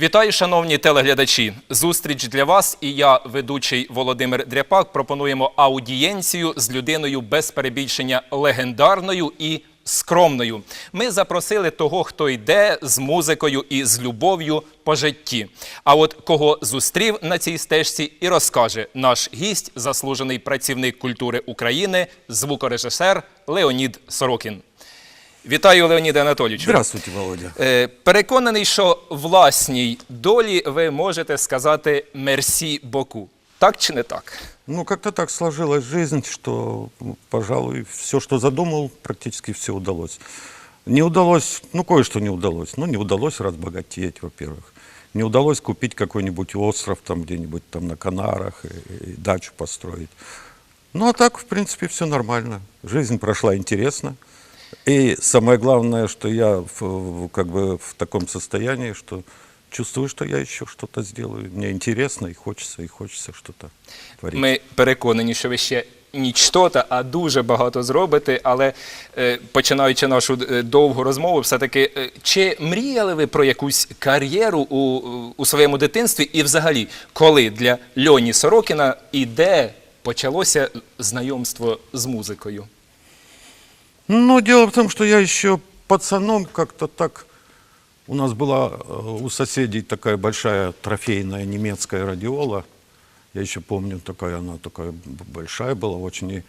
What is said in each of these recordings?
Вітаю, шановні телеглядачі. Зустріч для вас і я, ведучий Володимир Дряпак, пропонуємо аудієнцію з людиною без перебільшення легендарною і скромною. Ми запросили того, хто йде з музикою і з любов'ю по житті. А от кого зустрів на цій стежці і розкаже наш гість, заслужений працівник культури України, звукорежисер Леонід Сорокін. Вітаю, Леоніде Анатолійовичу. Здравствуйте, Володя. Е, Переконаний, що власній долі ви можете сказати мерсі боку. Так чи не так? Ну, как-то так сложилась жизнь, что, ну, пожалуй, все, что задумал, практически все удалось. Не удалось, ну, кое-что не удалось. Ну, не удалось разбогатеть, во-первых. Не удалось купить какой-нибудь остров там где-нибудь там на Канарах и, и дачу построить. Ну, а так, в принципе, все нормально. Жизнь прошла интересно. И самое главное, что я в, как бы в таком состоянии, что чувствую, что я еще что-то сделаю. Мне интересно и хочется, и хочется что-то творить. Ми переконані, що ви ще нічтота, а дуже багато зробите. Але е, починаючи нашу е, довгу розмову, все-таки е, чи мріяли ви про якусь кар'єру у, у своєму дитинстві? І взагалі, коли для Льоні Сорокіна і де почалося знайомство з музикою? Ну, дело в том, что я еще пацаном как-то так... У нас была э, у соседей такая большая трофейная немецкая радиола. Я еще помню, такая она такая большая была очень. И,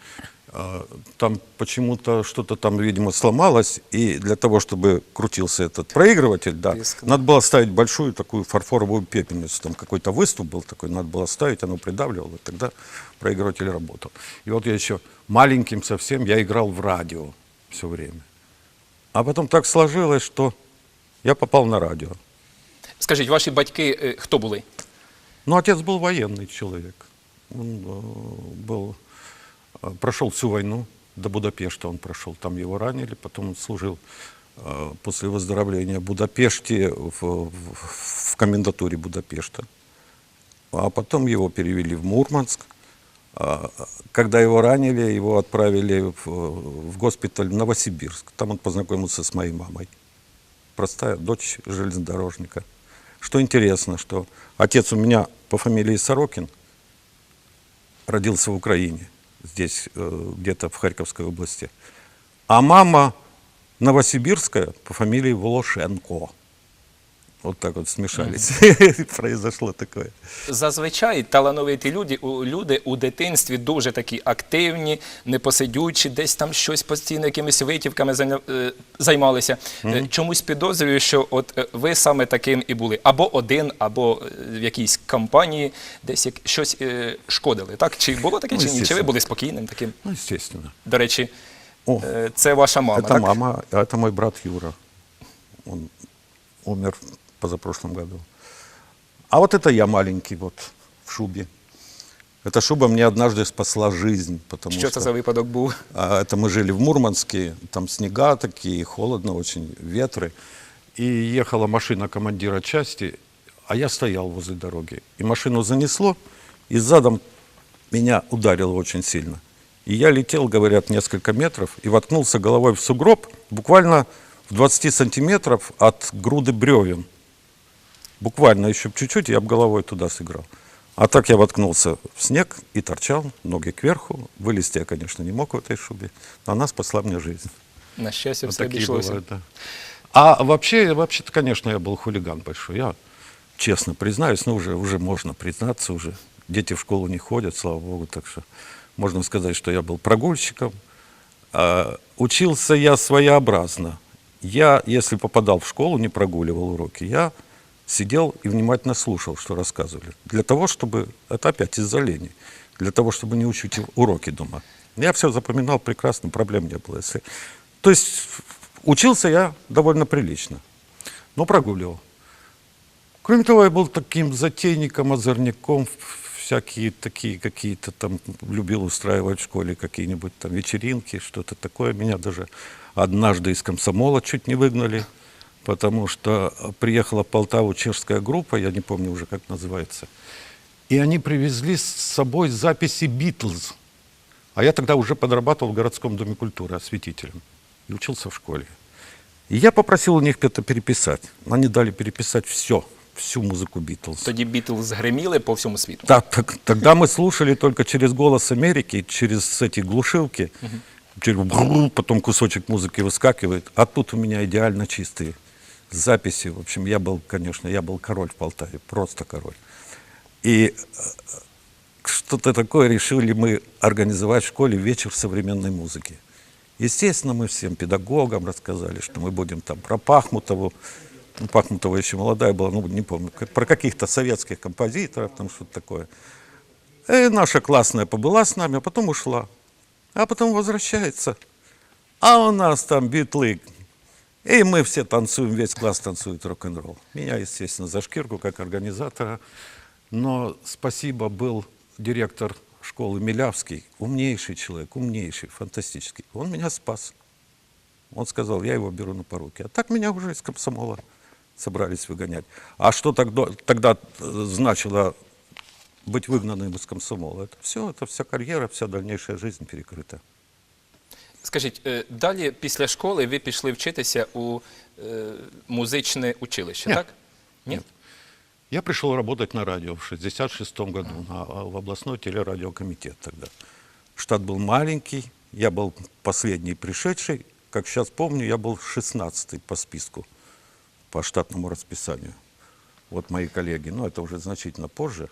э, там почему-то что-то там, видимо, сломалось. И для того, чтобы крутился этот проигрыватель, да, Диск, надо было ставить большую такую фарфоровую пепельницу. Там какой-то выступ был такой, надо было ставить, оно придавливало, и тогда проигрыватель работал. И вот я еще маленьким совсем, я играл в радио все время. А потом так сложилось, что я попал на радио. Скажіть, ваші батьки е, хто були? Ну, отец был военный человек. Он э, был, э, прошел всю войну, до Будапешта он прошел. Там его ранили, потом он служил э, после выздоровления в Будапеште, в, в- в комендатуре Будапешта. А потом его перевели в Мурманск. А, Когда его ранили, его отправили в, в госпиталь в Новосибирск. Там он познакомился с моей мамой. Простая дочь железнодорожника. Что интересно, что отец у меня по фамилии Сорокин родился в Украине, здесь э, где-то в Харьковской области. А мама новосибирская по фамилии Волошенко. Вот так вот смешались. Произошло такое. Зазвичай талановиті люди, у- люди у дитинстві дуже такі активні, непосидючі, десь там щось постійно якимись витівками зайня- е, займалися. Е, Чомусь підозрюю, що от е, ви саме таким і були. Або один, або е, в якійсь компанії десь як щось е, шкодили. Так? Чи було таке, Ну, чи ні? Чи ви естественно. були спокійним таким? Ну, естественно. До речі, О, е, це ваша мама. это так? мама, а это мой брат Юра. Он умер позапрошлом году. А вот это я маленький вот в шубе. Эта шуба мне однажды спасла жизнь, потому что... це за випадок був? А, Это мы жили в Мурманске, там снега такие, холодно очень, ветры. И ехала машина командира части, а я стоял возле дороги. И машину занесло, и задом меня ударило очень сильно. И я летел, говорят, несколько метров и воткнулся головой в сугроб, буквально в 20 сантиметров от груды бревен. Буквально еще чуть-чуть, я бы головой туда сыграл. А так я воткнулся в снег и торчал, ноги кверху. Вылезти я, конечно, не мог в этой шубе, но она спасла мне жизнь. На щастя, Вот все обійшлося. бывают, да. А вообще, вообще-то, конечно, я был хулиган большой. Я честно признаюсь, ну уже, уже можно признаться, уже дети в школу не ходят, слава богу, так что можно сказать, что я был прогульщиком. А, учился я своеобразно. Я, если попадал в школу, не прогуливал уроки, я сидел и внимательно слушал, что рассказывали. Для того, чтобы, это опять из-за лени, для того, чтобы не учить уроки дома. Я все запоминал прекрасно, проблем не было. Если... То есть учился я довольно прилично, но прогуливал. Кроме того, я был таким затейником, озорником, всякие такие какие-то там, любил устраивать в школе какие-нибудь там вечеринки, что-то такое. Меня даже однажды из комсомола чуть не выгнали, потому что приехала в Полтаву чешская группа, я не помню уже, как называется, и они привезли с собой записи «Битлз». А я тогда уже подрабатывал в городском доме культуры осветителем и учился в школе. И я попросил у них это переписать. Они дали переписать все, всю музыку Битлз. Тоді Бітлз гриміли по всьому світу. Так, так- тогда мы слушали только через голос Америки, через эти глушилки, через бррр, потом кусочек музыки выскакивает, а тут у меня идеально чистые записи. В общем, я был, конечно, я был король в Полтаве, просто король. И э, что-то такое решили мы организовать в школе вечер современной музыки. Естественно, мы всем педагогам рассказали, что мы будем там про Пахмутову, ну, Пахмутова еще молодая была, ну, не помню, про каких-то советских композиторов, там что-то такое. И наша классная побыла с нами, а потом ушла. А потом возвращается. А у нас там битлы. И мы все танцуем, весь класс танцует рок-н-ролл. Меня, естественно, за шкирку, как организатора. Но спасибо, был директор школы Милявский, умнейший человек, умнейший, фантастический. Он меня спас. Он сказал, я его беру на поруки. А так меня уже из комсомола собрались выгонять. А что тогда, тогда э, значило быть выгнанным из комсомола? Это все, это вся карьера, вся дальнейшая жизнь перекрыта. Скажіть, е, далі після школи ви пішли вчитися у е, музичне училище, Ні. так? Ні? Я пришел работать на радио в 66 году, на, а, в областной телерадиокомитет тогда. Штат был маленький, я был последний пришедший. Как сейчас помню, я был 16 по списку, по штатному расписанию. Вот мои коллеги, ну это уже значительно позже.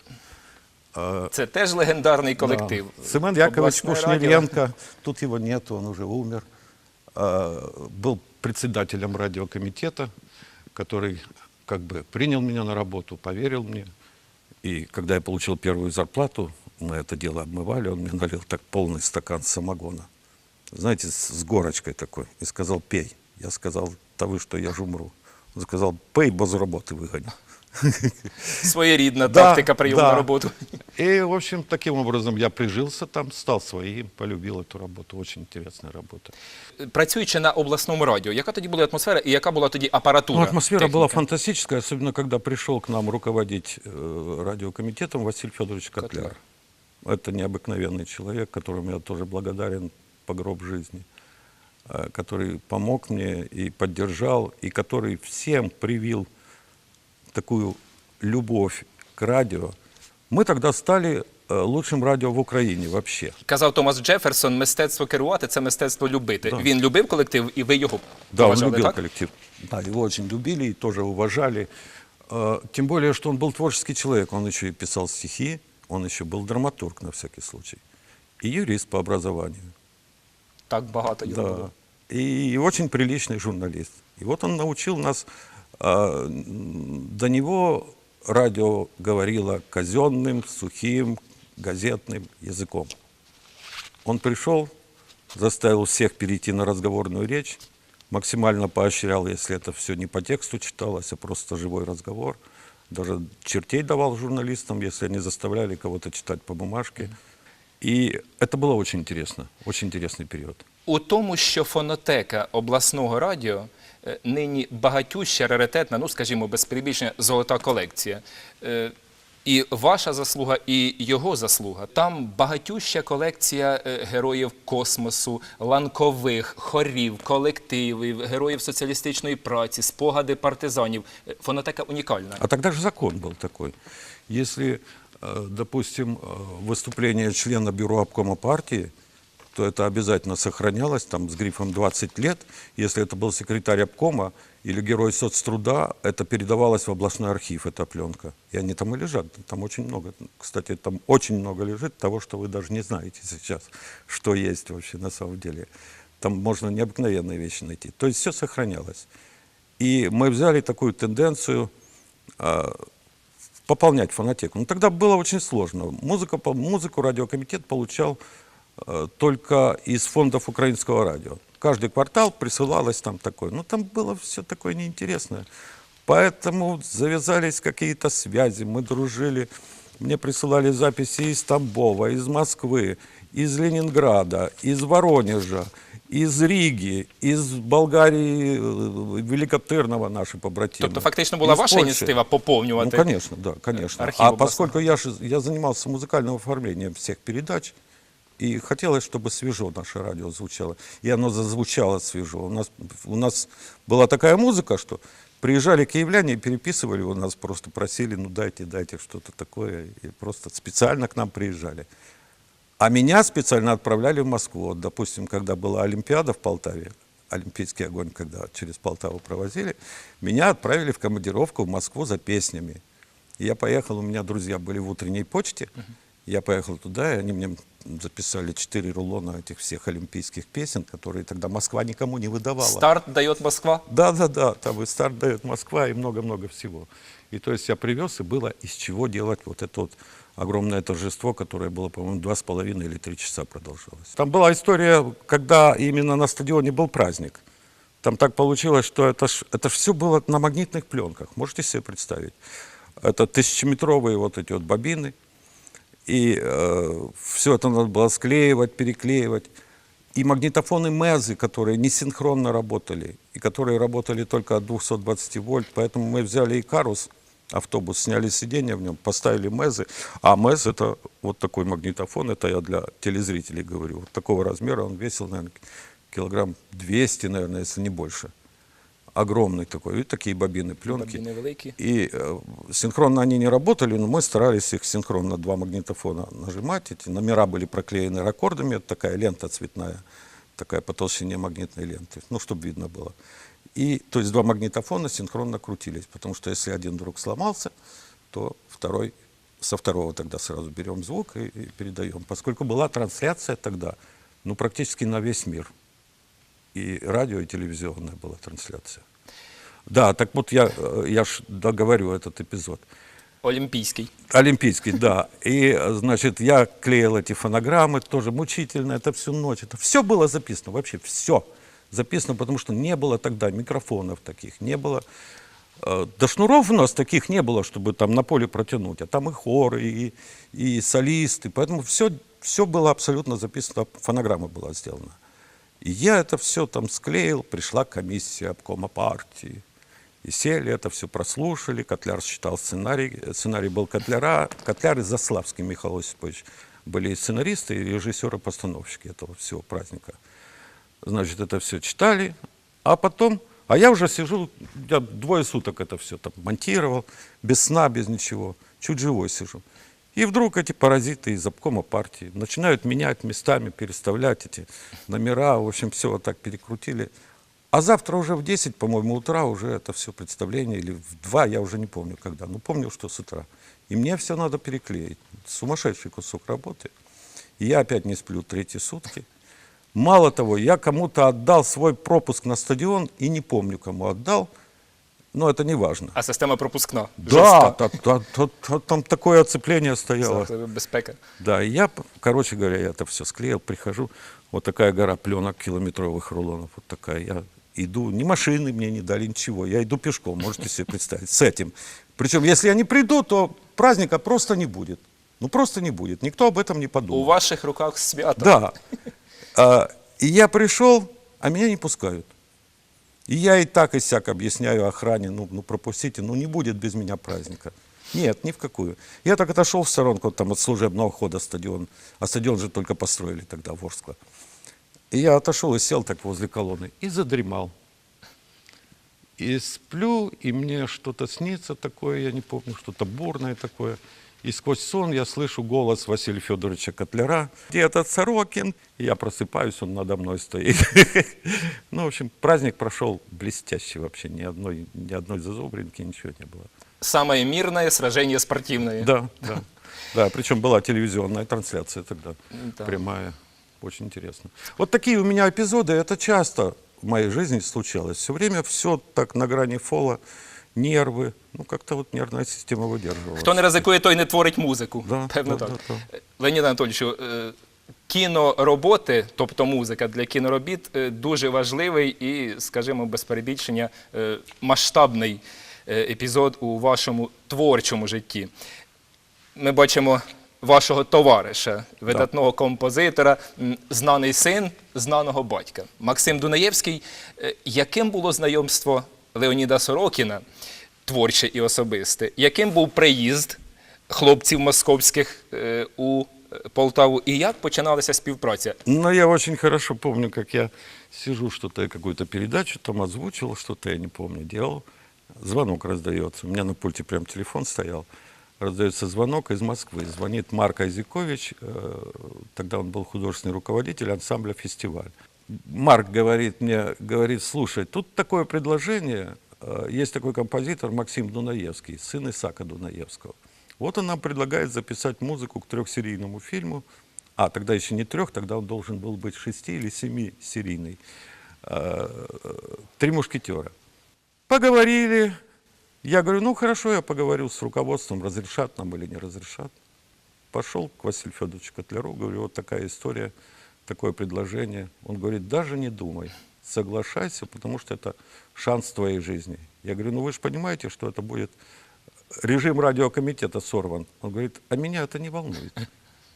Це теж легендарний колектив. Да. Семен Яковлевич. Кушниренко, тут его нет, он уже умер, а, был председателем радиокомитета, который как бы принял меня на работу, поверил мне. И когда я получил первую зарплату, мы это дело обмывали, он мне налил так полный стакан самогона. Знаете, с, с горочкой такой. И сказал, пей. Я сказал, вы что, я же умру. Он сказал, пей, бо з роботи вигоню. Своєрідна Да, тактика прийому да. на роботу. И, в общем, таким образом я прижился там, стал своим, полюбил эту работу. Очень интересная работа. Працюючи на обласному радіо, яка тоді була атмосфера і яка була тоді апаратура? Ну, атмосфера техніка? была фантастическая, особенно когда пришел к нам руководить э, радиокомитетом Василий Федорович Котляр. Это необыкновенный человек, которому я тоже благодарен по гроб жизни, э, который помог мне и поддержал, и который всем привил такую любовь к радио. Мы тогда стали э, лучшим радио в Украине вообще. Казав Томас Джеферсон, мистецтво керувати це мистецтво любити. Да. Він любив колектив, і ви його Да, он поважали, любил так? коллектив. Да, его очень любили и тоже уважали. Э, Тем более, что он был творческий человек. Он еще и писал стихи, он еще был драматург на всякий случай. И юрист по образованию. Так багато його Да. було. И очень приличный журналист. И вот он научил нас, а, м, до него радио говорило казенным, сухим, газетным языком. Он пришел, заставил всех перейти на разговорную речь, максимально поощрял, если это все не по тексту читалось, а просто живой разговор. Даже чертей давал журналистам, если они заставляли кого-то читать по бумажке. И это было очень интересно, очень интересный период. У тому, що фонотека обласного радіо нині багатюща, раритетна, ну скажімо, без перебільшення, золота колекція. Е, І ваша заслуга, і його заслуга. Там багатюща колекція е, героїв космосу, ланкових, хорів, колективів, героїв соціалістичної праці, спогади партизанів. Е, Фонотека унікальна. А тогда же закон был такой. Если, э, допустим, э, выступление члена бюро обкома партии, то это обязательно сохранялось там с грифом 20 лет. Если это был секретарь обкома или герой соцтруда, это передавалось в областной архив, эта пленка. И они там и лежат. Там очень много, кстати, там очень много лежит того, что вы даже не знаете сейчас, что есть вообще на самом деле. Там можно необыкновенные вещи найти. То есть все сохранялось. И мы взяли такую тенденцию а, пополнять фонотеку. Но тогда было очень сложно. Музыка, музыку радиокомитет получал только из фондов украинского радио. Каждый квартал присылалось там такое. Но там было все такое неинтересное. Поэтому завязались какие-то связи, мы дружили. Мне присылали записи из Тамбова, из Москвы, из Ленинграда, из Воронежа, из Риги, из Болгарии, э, Великотырного наши побратимы. Тобто, фактично була из ваша Польши. ініціатива поповнювати. Ну, конечно, да, конечно. архив а областной. поскольку я, же- я занимался музыкальным оформлением всех передач, и хотелось, чтобы свежо наше радио звучало. И оно зазвучало свежо. У нас, у нас была такая музыка, что Приезжали киевляне и переписывали у нас, просто просили, ну дайте, дайте что-то такое. И просто специально к нам приезжали. А меня специально отправляли в Москву. Вот, допустим, когда была Олимпиада в Полтаве, Олимпийский огонь, когда через Полтаву провозили, меня отправили в командировку в Москву за песнями. И я поехал, у меня друзья были в утренней почте. Я поехал туда, и они мне записали четыре рулона этих всех олимпийских песен, которые тогда Москва никому не выдавала. Старт дає Москва. Да, да, да, там и старт дает Москва и много-много всего. И то есть я привез, и было из чего делать вот это вот огромное торжество, которое было, по-моему, два с половиной или три часа продолжалось. Там была история, когда именно на стадионе был праздник. Там так получилось, что это, ж, это все было на магнитных пленках. Можете себе представить? Это тысячеметровые вот эти вот бобины. И все это надо было склеивать, переклеивать. И магнитофоны Мезы, которые не синхронно работали, и которые работали только от 220 вольт. Поэтому мы взяли Икарус, автобус, сняли сиденье в нем, поставили Мезы. А Мез это вот такой магнитофон, это я для телезрителей говорю. Вот такого размера он весил, наверное, килограмм 200, наверное, если не больше. Огромный такой. И такие бобины, пленки. Бобіни великі. И э, синхронно они не работали, но мы старались их синхронно два магнитофона нажимать. Эти номера были проклеены ракордами. Это такая лента цветная, такая по толщине магнитной ленты, ну, чтобы видно было. И, то есть два магнитофона синхронно крутились, потому что если один вдруг сломался, то второй, со второго тогда сразу берем звук и, и передаем. Поскольку была трансляция тогда, ну, практически на весь мир. И радио, и телевизионная была трансляция. Да, так вот я, э, я ж договорю этот эпизод. Олімпійський. Олимпийский, да. И, значит, я клеил эти фонограммы, тоже мучительно, это всю ночь. Это все было записано, вообще все записано, потому что не было тогда микрофонов таких, не было... э, Да шнуров у нас таких не было, чтобы там на поле протянуть, а там и хоры, и, и солисты, поэтому все, все было абсолютно записано, фонограмма была сделана. И я это все там склеил, пришла комиссия обкома партии. И сели, это все прослушали, Котляр считал сценарий, сценарий был Котляра, Котляр и Заславский Михаил Осипович были и сценаристы, и режиссеры-постановщики этого всего праздника. Значит, это все читали, а потом, а я уже сижу, я двое суток это все там монтировал, без сна, без ничего, чуть живой сижу. И вдруг эти паразиты из обкома партии начинают менять местами, переставлять эти номера, в общем, все вот так перекрутили. А завтра уже в 10, по-моему, утра уже это все представление, или в 2, я уже не помню когда, но помню, что с утра. И мне все надо переклеить. Сумасшедший кусок работы. И я опять не сплю третьи сутки. Мало того, я кому-то отдал свой пропуск на стадион и не помню, кому отдал, но это не важно. А система пропускна. Да, та- та- та- та- там такое оцепление стояло. Жорстка. Безпека. Да, и я, короче говоря, я это все склеил, прихожу, вот такая гора пленок километровых рулонов, вот такая, я иду, ни машины мне не дали, ничего, я иду пешком, можете себе представить, с этим. Причем, если я не приду, то праздника просто не будет. Ну, просто не будет, никто об этом не подумал. У ваших руках свято. Да. А, и я пришел, а меня не пускают. И я и так и сяк объясняю охране, ну, ну пропустите, ну не будет без меня праздника. Нет, ни в какую. Я так отошел в сторонку там, от служебного хода стадион. А стадион же только построили тогда в Орскло. И я отошел и сел так возле колонны и задремал. И сплю, и мне что-то снится такое, я не помню, что-то бурное такое. И сквозь сон я слышу голос Василия Федоровича Котляра. Где этот Сорокин? И я просыпаюсь, он надо мной стоит. Ну, в общем, праздник прошел блестяще вообще. Ни одной, ни одной зазубринки, ничего не было. Самое мирное сражение спортивное. Да, да. Да, причем была телевизионная трансляция тогда, Да. прямая. Очень интересно. Вот такие у меня эпизоды, это часто в моей жизни случалось. Все время все так на грани фола, нервы. Ну, как-то вот нервная система выдерживала. Хто не ризикує, той не творить музику. Да, Певно да, так. да, Леонід Анатольовичу, е, кінороботи, тобто музика для кіноробіт, е, дуже важливий і, скажімо, без перебільшення, е, масштабний епізод у вашому творчому житті. Ми бачимо вашого товариша, видатного композитора, знаний син знаного батька. Максим Дунаєвський. Яким було знайомство Леоніда Сорокіна, творче і особисте? Яким був приїзд хлопців московських е, у е, Полтаву? І як починалася співпраця? Но я очень хорошо помню, как я сижу, что-то я какую-то передачу там озвучил, что-то я не помню, делал. звонок раздается. У меня на пульте прям телефон стоял. Раздается звонок из Москвы. Звонит Марк Айзекович, э, тогда он был художественный руководитель ансамбля «Фестиваль». Марк говорит мне, говорит, слушай, тут такое предложение, э, есть такой композитор Максим Дунаевский, сын Исака Дунаевского. Вот он нам предлагает записать музыку к трехсерийному фильму, а тогда еще не трех, тогда он должен был быть шести или семи серийный. Э, Три мушкетера. Поговорили. Я говорю, ну хорошо, я поговорю с руководством, разрешат нам или не разрешат. Пошел к Василию Федоровичу Котляру, говорю, вот такая история, такое предложение. Он говорит, даже не думай, соглашайся, потому что это шанс твоей жизни. Я говорю, ну вы же понимаете, что это будет режим радиокомитета сорван. Он говорит, а меня это не волнует.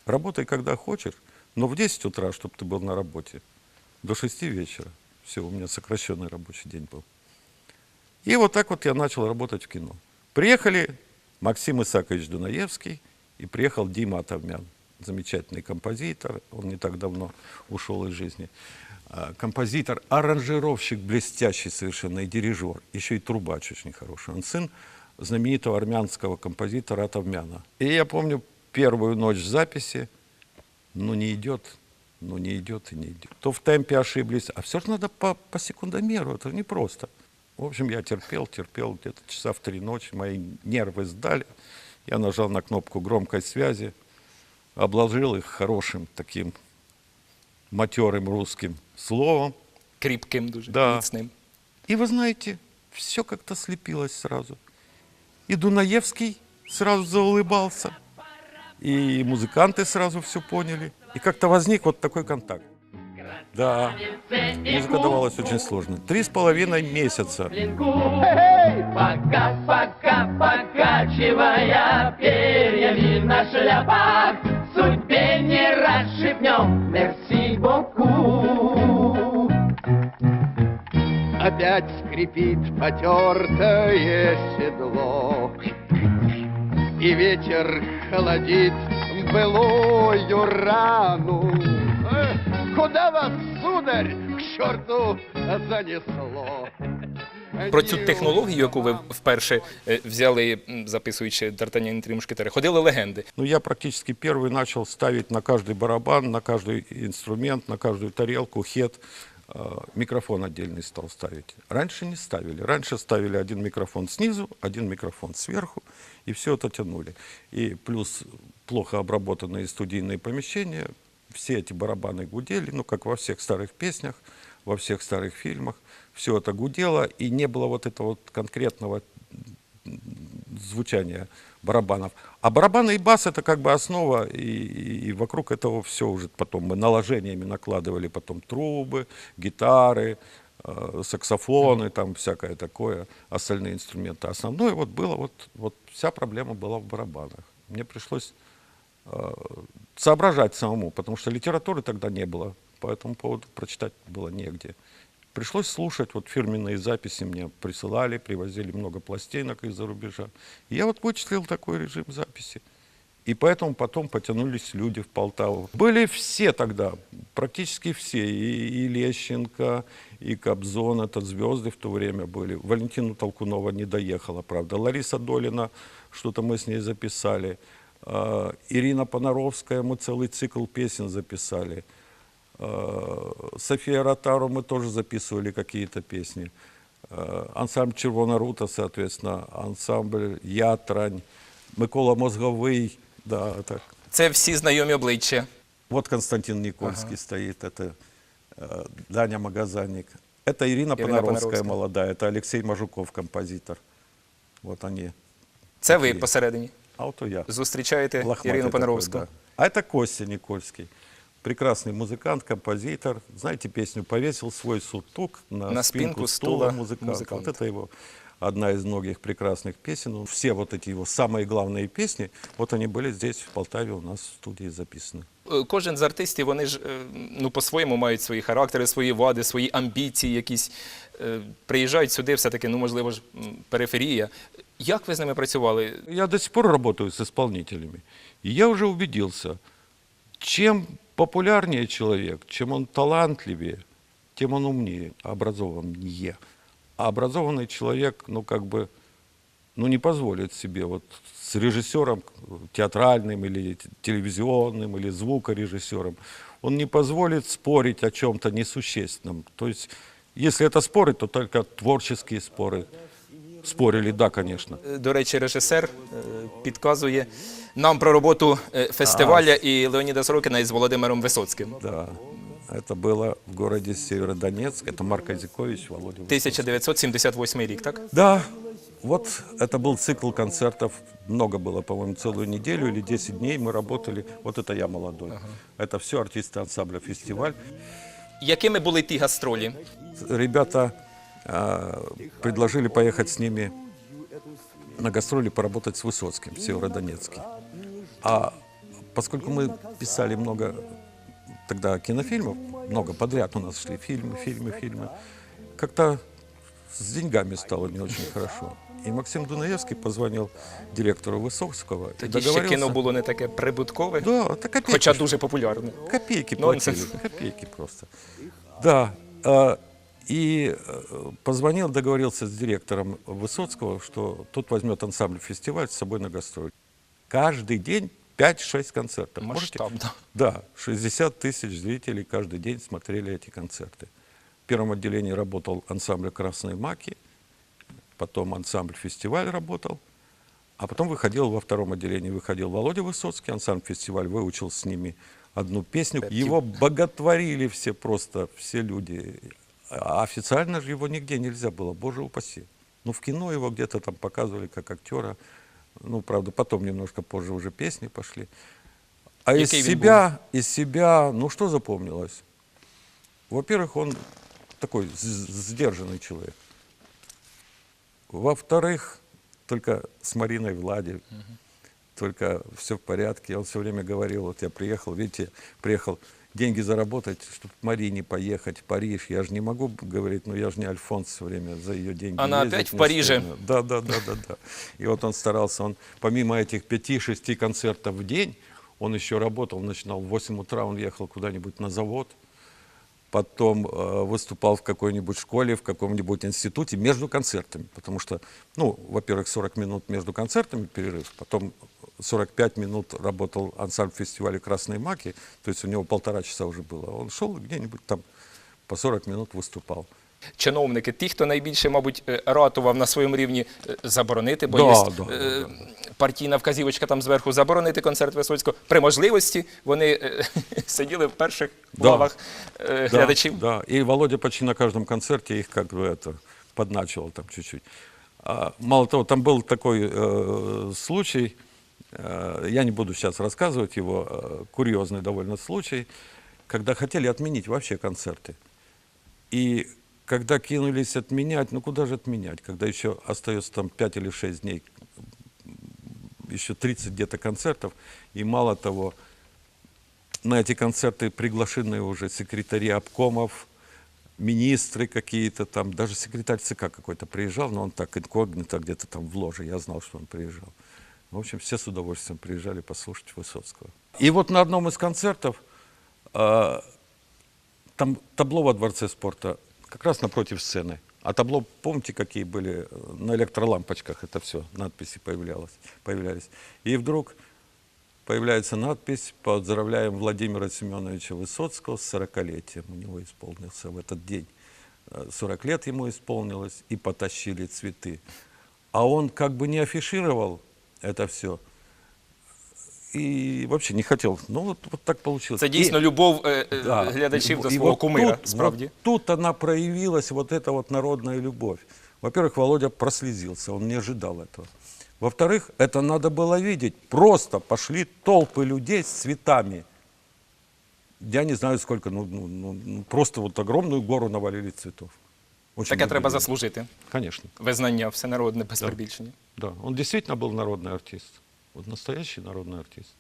Работай, когда хочешь, но в 10 утра, чтобы ты был на работе, до 6 вечера. Все, у меня сокращенный рабочий день был. И вот так вот я начал работать в кино. Приехали Максим Исакович Дунаевский и приехал Дима Атовмян, замечательный композитор, он не так давно ушел из жизни. А, Композитор, аранжировщик блестящий совершенно и дирижер, еще и трубач очень хороший. Он сын знаменитого армянского композитора Атовмяна. И я помню первую ночь записи, ну не идет, ну не идет и не идет. То в темпе ошиблись, а все же надо по, по секундомеру, это же непросто. В общем, я терпел, терпел, где-то часа в три ночи, мои нервы сдали. Я нажал на кнопку громкой связи, обложил их хорошим таким матерым русским словом. Кріпким, дуже Да. міцним. И вы знаете, все как-то слепилось сразу. И Дунаевский сразу заулыбался, и музыканты сразу все поняли. И как-то возник вот такой контакт. Да, музыка давалась очень сложно. Три с половиной месяца. Пока-пока, покачивая перьями на шляпах, Судьбе не расшибнем, Опять скрипит потертое седло, И ветер холодит былую рану. Эх, Куда вас, сударь, к черту занесло? Про цю технологію, яку ви вперше е, взяли, м, записуючи Д'Артаньян і три мушкетери, ходили легенди. Ну, я практически первый начал ставить на каждый барабан, на каждый инструмент, на каждую тарелку, хет. Э, Микрофон отдельный стал ставить. Раньше не ставили. Раньше ставили один микрофон снизу, один микрофон сверху, и все это тянули. И плюс плохо обработанные студийные помещения, все эти барабаны гудели, ну, как во всех старых песнях, во всех старых фильмах. Все это гудело, и не было вот этого вот конкретного звучания барабанов. А барабаны и бас это как бы основа, и, и- вокруг этого все уже потом мы наложениями накладывали потом трубы, гитары, э, саксофоны, там всякое такое, остальные инструменты. Основное вот было, вот, вот вся проблема была в барабанах. Мне пришлось э, соображать самому, потому что литературы тогда не было, по этому поводу прочитать было негде. Пришлось слушать, вот фирменные записи мне присылали, привозили много пластинок из-за рубежа. Я вот вычислил такой режим записи. И поэтому потом потянулись люди в Полтаву. Были все тогда, практически все. И, и Лещенко, и Кобзон, это звезды в то время были. Валентина Толкунова не доехала, правда. Лариса Долина, что-то мы с ней записали. А, Ирина Понаровская, мы целый цикл песен записали. А, София Ротару мы тоже записывали какие-то песни. А, Ансамбль Червона Рута, соответственно, ансамбль Ятрань, Микола Мозговий, да, так. Це всі знайомі обличчя. Вот Константин Никольский стоит, это э, Даня Магазанник. Это Ирина, Ирина Понаровская, Понаровская. молодая, это Алексей Мажуков, композитор. Вот они. Це ви Такі. посередині. А вот и я. Зустрічаєте Лохматый Ірину такой, Понаровську. да. А это Костя Никольский. Прекрасный музыкант, композитор. Знаете песню «Повесил свой сутук на, На спинку стула музыканта». музыкант. Вот это его одна из многих прекрасных песен. Ну, Все вот эти его самые главные песни, вот они были здесь, в Полтаве, у нас в студии записаны. Е, Кожен з артистів, вони ж е, ну, по-своєму мають свої характери, свої вади, свої амбіції якісь. Е, Приїжджають сюди, все-таки, ну, можливо ж, м, периферія. Як ви з ними працювали? Я до сих пор работаю с исполнителями. И я уже убедился, чем популярнее человек, чем он талантливее, тем он умнее, образованнее. А образованный человек, ну, как бы, ну, не позволит себе вот с режиссером театральным или телевизионным или звукорежиссером, он не позволит спорить о чем-то несущественном. То есть, если это споры, то только творческие споры. Спорили, да, конечно. Е, До речі, режисер е, підказує нам про роботу е, фестиваля і Леоніда Сорокіна із Володимиром Висоцьким. Да, это было в городе Северодонецк. Это Марк Азикович, Володя. Высоцкий. 1978 рік, так? Да, вот это был цикл концертов. Много было, по-моему, целую неделю или 10 дней мы работали. Вот это я молодой. Это все артисты ансамбля «Фестиваль». Якими були ті гастролі? Ребята а, предложили поехать с ними на гастроли поработать с Высоцким в Северодонецке. А поскольку мы писали много тогда кинофильмов, много подряд у нас шли фильмы, фильмы, фильмы, как-то с деньгами стало не очень хорошо. И Максим Дунаевский позвонил директору Высоцкого Тоді ще договорился. кіно було не таке прибуткове, Да, это копейки. хоча дуже популярне. Копейки Нонсенс. платили, копейки просто. Да, а, и э, позвонил, договорился с директором Высоцкого, что тот возьмет ансамбль фестиваль с собой на гастроль. Каждый день 5-6 концертов. Можете? Масштабно. Да, 60 тысяч зрителей каждый день смотрели эти концерты. В первом отделении работал ансамбль «Красные маки», потом ансамбль «Фестиваль» работал, а потом выходил во втором отделении, выходил Володя Высоцкий, ансамбль «Фестиваль», выучил с ними одну песню. Его боготворили все просто, все люди. А официально же его нигде нельзя было, боже упаси. Ну, в кино его где-то там показывали как актера. Ну, правда, потом немножко позже уже песни пошли. А из Який він себя, из себя, ну что запомнилось? Во-первых, он такой сдержанный человек. Во-вторых, только с Мариной Влади, только все в порядке. Он все время говорил, вот я приехал, видите, приехал деньги заработать, чтобы Марине поехать в Париж. Я же не могу говорить, ну я же не Альфонс все время за ее деньги. Она ездить опять в Париже? стыдно. Да, да, да, да, да. И вот он старался, он помимо этих пяти-шести концертов в день, он еще работал, начинал в 8 утра, он ехал куда-нибудь на завод, потом э, выступал в какой-нибудь школе, в каком-нибудь институте между концертами, потому что, ну, во-первых, 40 минут между концертами перерыв, потом 45 минут работал ансамбль фестиваля «Красные маки», то есть у него полтора часа уже было. Он шел где-нибудь там по 40 минут выступал. Чиновники, ті, хто найбільше, мабуть, е, ратував на своєму рівні е, заборонити, бо Да, є да, е, да, партійна вказівочка там зверху заборонити концерт Висоцького. При можливості вони е, сиділи в перших Да. лавах е, Да, глядачів. Да, и Володя почти на каждом концерте их как бы это подначивал там чуть-чуть. А, мало того, там был такой э, случай, э, Я не буду сейчас рассказывать его, э, курьезный довольно случай, когда хотели отменить вообще концерты. И когда кинулись отменять, ну куда же отменять, когда еще остается там 5 или 6 дней, еще 30 где-то концертов, и мало того, на эти концерты приглашены уже секретари обкомов, министры какие-то там, даже секретарь ЦК какой-то приезжал, но он так инкогнито где-то там в ложе, я знал, что он приезжал. В общем, все с удовольствием приезжали послушать Высоцкого. И вот на одном из концертов, э, там табло во Дворце спорта, как раз напротив сцены. А табло, помните, какие были э, на электролампочках, это все, надписи появлялось, появлялись. И вдруг появляется надпись «Поздравляем Владимира Семеновича Высоцкого с 40-летием». У него исполнился в этот день. э, 40 лет ему исполнилось, и потащили цветы. А он как бы не афишировал это все. И вообще не хотел. Ну, вот, вот так получилось. Це И- дійсно любов е, е, да. глядачів до И свого вот кумира, тут, справді. вот тут она проявилась, вот эта вот народная любовь. Во-первых, Володя прослезился, он не ожидал этого. Во-вторых, это надо было видеть. Просто пошли толпы людей с цветами. Я не знаю сколько, ну, ну, ну, ну, просто вот огромную гору навалили цветов. Очень Таке треба заслужити. Конечно, Визнання всенародне без перебільшення. да. Он действительно был народный артист. Вот настоящий народный артист.